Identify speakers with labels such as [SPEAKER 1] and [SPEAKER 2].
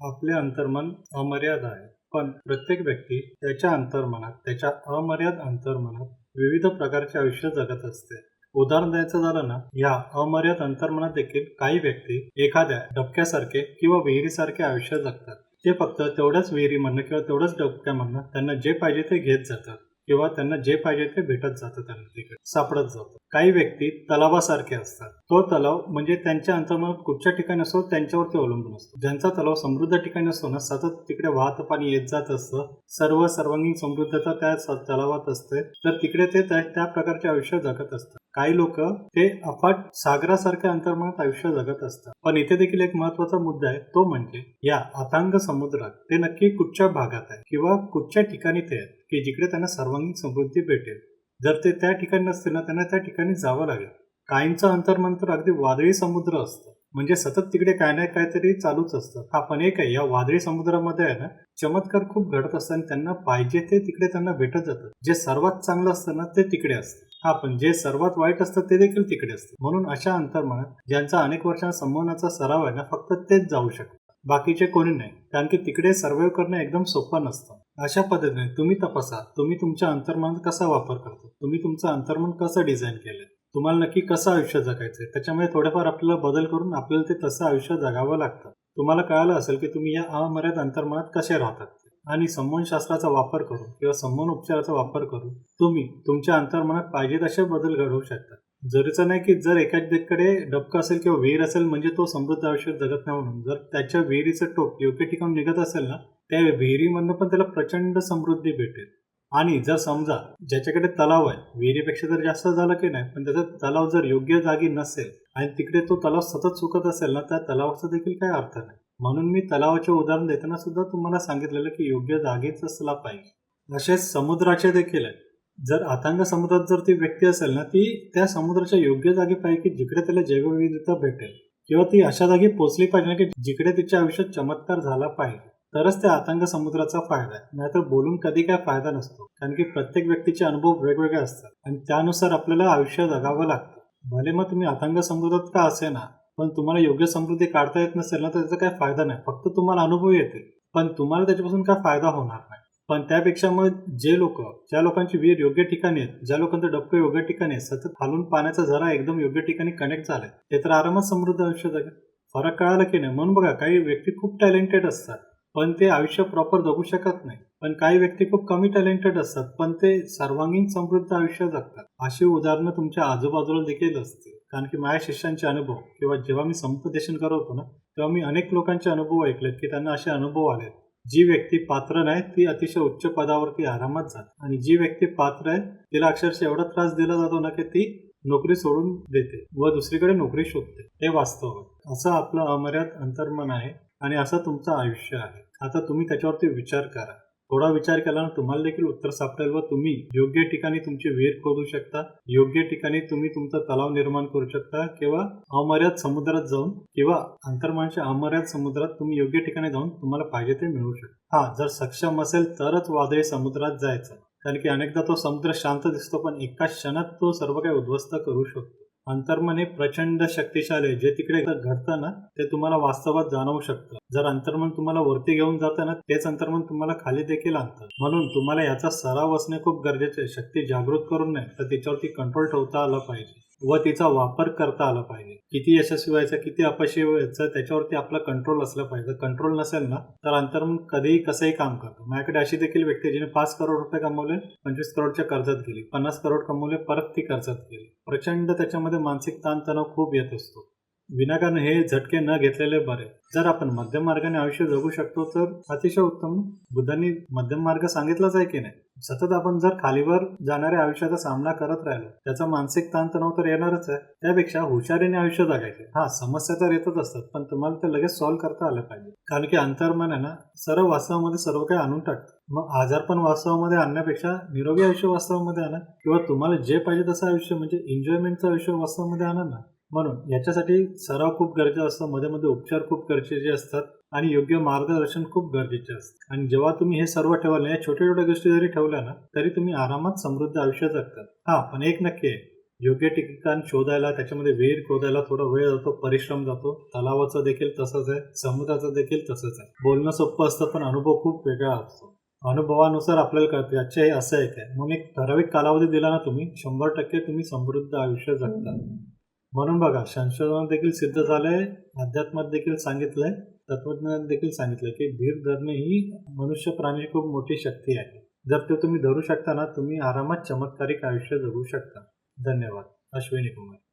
[SPEAKER 1] आपले अंतर्मन अमर्याद आहे. पण प्रत्येक व्यक्ती त्याच्या अंतर्मनात त्याच्या अमर्याद अंतर्मनात विविध प्रकारचे आयुष्य जगत असते. उदाहरण द्यायचं झालं ना या अमर्याद अंतर्मनात देखील काही व्यक्ती एखाद्या डबक्यासारखे किंवा विहिरीसारखे आयुष्य जगतात. ते फक्त तेवढ्याच विहिरीमधनं किंवा तेवढ्याच डबक्यामधनं त्यांना जे पाहिजे ते घेत जातात. किंवा त्यांना जे पाहिजे ते भेटत जातं त्यांना तिकडे सापडत जातं. काही व्यक्ती तलावासारखे असतात. तो तलाव म्हणजे त्यांच्या अंतर्मनात कुठच्या ठिकाणी असो त्यांच्यावरती अवलंबून असतो. ज्यांचा तलाव समृद्ध ठिकाणी असतो ना सतत तिकडे वाहत पाणी येत जात असतं. सर्व सर्वांगीण समृद्धता त्या तलावात असते. तर तिकडे ते त्या त्या प्रकारचे आयुष्य जगत असतात काही लोक ते अफाट सागरासारख्या अंतर्मनात आयुष्य जगत असतात. पण इथे देखील एक महत्त्वाचा मुद्दा आहे तो म्हणजे या अथांग समुद्रात ते नक्की कुठच्या भागात आहे किंवा कुठच्या ठिकाणी ते आहेत की जिकडे त्यांना सर्वांगीण समृद्धी भेटेल. जर ते त्या ठिकाणी नसतील ना त्यांना त्या ठिकाणी जावं लागेल. काहींचं अंतर्मन तर अगदी वादळी समुद्र असतं. म्हणजे सतत तिकडे काय नाही काहीतरी चालूच असतं. हा पण एक आहे या वादळी समुद्रामध्ये आहे ना चमत्कार खूप घडत असतात आणि त्यांना पाहिजे ते तिकडे त्यांना भेटत जातं जे सर्वात चांगलं असतं ना ते तिकडे असतं. हा पण जे सर्वात वाईट असतं ते देखील तिकडे असतं. म्हणून अशा अंतर्मनात ज्यांचा अनेक वर्षांचा संवहनाचा सराव आहे ना फक्त तेच जाऊ शकतात. बाकीचे कोणी नाही कारण की तिकडे सर्व्हाइव्ह करणं एकदम सोपं नसतं. अशा पद्धतीने तुम्ही तपासा तुम्ही तुमच्या अंतर्मनात कसा वापर करतो? तुम्ही तुमचं अंतर्मन कसं डिझाईन केलंय? तुम्हाला नक्की कसं आयुष्य जगायचंय? त्याच्यामुळे थोडेफार आपल्याला बदल करून आपल्याला ते तसं आयुष्य जगावं लागतं. तुम्हाला कळालं असेल की तुम्ही या अमर्याद अंतर्मनात कसे राहतात? आणि संमोहनशास्त्राचा वापर करून किंवा संमोहन उपचाराचा वापर करून तुम्ही तुमच्या अंतर्मनात पाहिजे तसे बदल घडवू शकता. जरीचं नाही की जर एखाद्याकडे डबका असेल किंवा विहीर असेल म्हणजे तो समृद्ध आयुष्य जगत नाही म्हणून जर त्याच्या विहिरीचं टोक योग्य ठिकाणी निघत असेल ना त्या विहिरीमधनं पण त्याला प्रचंड समृद्धी भेटेल. आणि जर समजा ज्याच्याकडे तलाव आहे विहिरीपेक्षा जर जास्त झालं की नाही पण त्याचा तलाव जर योग्य जागी नसेल आणि तिकडे तो तलाव सतत सुकत असेल ना त्या तलावाचा देखील काही अर्थ नाही. म्हणून मी तलावाचे उदाहरण देताना सुद्धा तुम्हाला सांगितलेलं की योग्य जागेच असला पाहिजे. तसेच समुद्राचे देखील आहे. जर अथांग समुद्रात जर ती व्यक्ती असेल ना ती त्या समुद्राच्या योग्य जागेपैकी की जिकडे त्याला जैवविविधता भेटेल किंवा ती अशा जागी पोहोचली पाहिजे ना की जिकडे तिच्या आयुष्यात चमत्कार झाला पाहिजे तरच त्या अथांग समुद्राचा फायदा आहे. नाहीतर बोलून कधी काय फायदा नसतो. कारण की प्रत्येक व्यक्तीचे अनुभव वेगवेगळे असतात आणि त्यानुसार आपल्याला आयुष्य जगावं लागतं. भले मग तुम्ही अथांग समुद्रात का असे ना पण तुम्हाला योग्य समृद्धी काढता येत नसेल ना तर त्याचा काही फायदा नाही. फक्त तुम्हाला अनुभव येते पण तुम्हाला त्याच्यापासून काय फायदा होणार नाही. पण त्यापेक्षा मग जे लोक ज्या लोकांची विहीर योग्य ठिकाणी आहेत ज्या लोकांचं डबकं योग्य ठिकाणी आहे सतत खालून पाण्याचा झरा एकदम योग्य ठिकाणी कनेक्ट झालाय ते तर आरामात समृद्ध आयुष्य जगेल. फरक कळाला की नाही? म्हणून बघा काही व्यक्ती खूप टॅलेंटेड असतात पण ते आयुष्य प्रॉपर जगू शकत नाही पण काही व्यक्ती खूप कमी टॅलेंटेड असतात पण ते सर्वांगीण समृद्ध आयुष्य जगतात. अशी उदाहरणं तुमच्या आजूबाजूला देखील असतील. कारण की माझ्या शिष्यांचे अनुभव किंवा जेव्हा मी समुपदेशन करत होतो ना तेव्हा मी अनेक लोकांचे अनुभव ऐकलेत की त्यांना असे अनुभव आलेत. जी व्यक्ती पात्र नाही ती अतिशय उच्च पदावरती आरामात जाते. आणि जी व्यक्ती पात्र आहे तिला अक्षरशः एवढा त्रास दिला जातो ना की ती नोकरी सोडून देते व दुसरीकडे नोकरी शोधते. हे वास्तव आहे. असं आपलं अमर्याद अंतर्मन आहे आणि असं तुमचं आयुष्य आहे. आता तुम्ही त्याच्यावरती विचार करा. थोडा विचार केला तुम्हाला देखील उत्तर सापडेल व तुम्ही योग्य ठिकाणी तुमची विहीर खोदू शकता योग्य ठिकाणी तुम्ही तुमचा तलाव निर्माण करू शकता किंवा अमर्याद समुद्रात जाऊन किंवा अंतर्मानच्या अमर्याद समुद्रात तुम्ही योग्य ठिकाणी जाऊन तुम्हाला पाहिजे ते मिळू शकता. हा जर सक्षम असेल तरच वादळी समुद्रात जायचं. कारण की अनेकदा तो समुद्र शांत दिसतो पण एका क्षणात तो सर्व काही उद्ध्वस्त करू शकतो. अंतर्मन हे प्रचंड शक्तिशाली आहे. जे तिकडे घडतं ना ते तुम्हाला वास्तवात जाणवू शकतं. जर अंतर्मन तुम्हाला वरती घेऊन जातं ना तेच अंतर्मन तुम्हाला खाली देखील आणतं. म्हणून तुम्हाला याचा सराव असणे खूप गरजेचे आहे. शक्ती जागृत करून नाही तर तिच्यावरती कंट्रोल ठेवता आला पाहिजे. व तिचा वापर करता आला पाहिजे. किती यशस्वी व्हायचं किती अपयशी व्हायचं त्याच्यावरती आपला कंट्रोल असला पाहिजे. कंट्रोल नसेल ना तर अंतर्मन कधीही कसंही काम करतो. माझ्याकडे अशी देखील व्यक्ती जिने पाच करोड रुपये कमवले पंचवीस करोडच्या कर्जात गेली. पन्नास करोड कमवले परत ती कर्जात गेली. प्रचंड त्याच्यामध्ये मानसिक ताणतणाव खूप येत असतो. विनाकारण हे झटके न घेतलेले बरे. जर आपण मध्यम मार्गाने आयुष्य जगू शकतो तर अतिशय उत्तम. बुद्धांनी मध्यम मार्ग सांगितलाच आहे की नाही? सतत आपण जर खालीवर जाणाऱ्या आयुष्याचा सामना करत राहिलो त्याचा मानसिक ताणतणाव तर येणारच आहे. त्यापेक्षा हुशारीने आयुष्य जगायचे. हा समस्या तर येतच असतात पण तुम्हाला ते लगेच सॉल्व्ह करता आलं पाहिजे. कारण की अंतर्मन आहे ना सर्व वास्तवामध्ये सर्व काही आणून टाकतं. मग आजार पण वास्तवामध्ये आणण्यापेक्षा निरोगी आयुष्य वास्तवामध्ये आणा. किंवा तुम्हाला जे पाहिजे तसं आयुष्य म्हणजे एन्जॉयमेंटचं आयुष्य वास्तवामध्ये आणा ना. म्हणून याच्यासाठी सराव खूप गरजेचा असतो मध्ये मध्ये उपचार खूप गरजेचे असतात आणि योग्य मार्गदर्शन खूप गरजेचे असतं. आणि जेव्हा तुम्ही हे सर्व ठेवाल या छोट्या छोट्या गोष्टी जरी ठेवल्या ना तरी तुम्ही आरामात समृद्ध आयुष्य जगतात. हा पण एक नक्की आहे. योग्य ठिकाण शोधायला त्याच्यामध्ये विहीर खोदायला थोडा वेळ जातो परिश्रम जातो. तलावाचं देखील तसंच आहे समुद्राचं देखील तसंच आहे. बोलणं सोपं असतं पण अनुभव खूप वेगळा असतो. अनुभवानुसार आपल्याला कळते अच्छा हे असं आहे काय? म्हणून एक ठराविक कालावधी दिला ना तुम्ही शंभर टक्के तुम्ही समृद्ध आयुष्य जगता. म्हणून बघा संशोधनात देखील सिद्ध झालंय अध्यात्मात देखील सांगितलंय तत्वज्ञानात देखील सांगितलंय की धीर धरणे ही मनुष्य प्राणी खूप मोठी शक्ती आहे. जर ते तुम्ही धरू शकता ना तुम्ही आरामात चमत्कारिक आयुष्य जगू शकता. धन्यवाद. अश्विनी कुमार.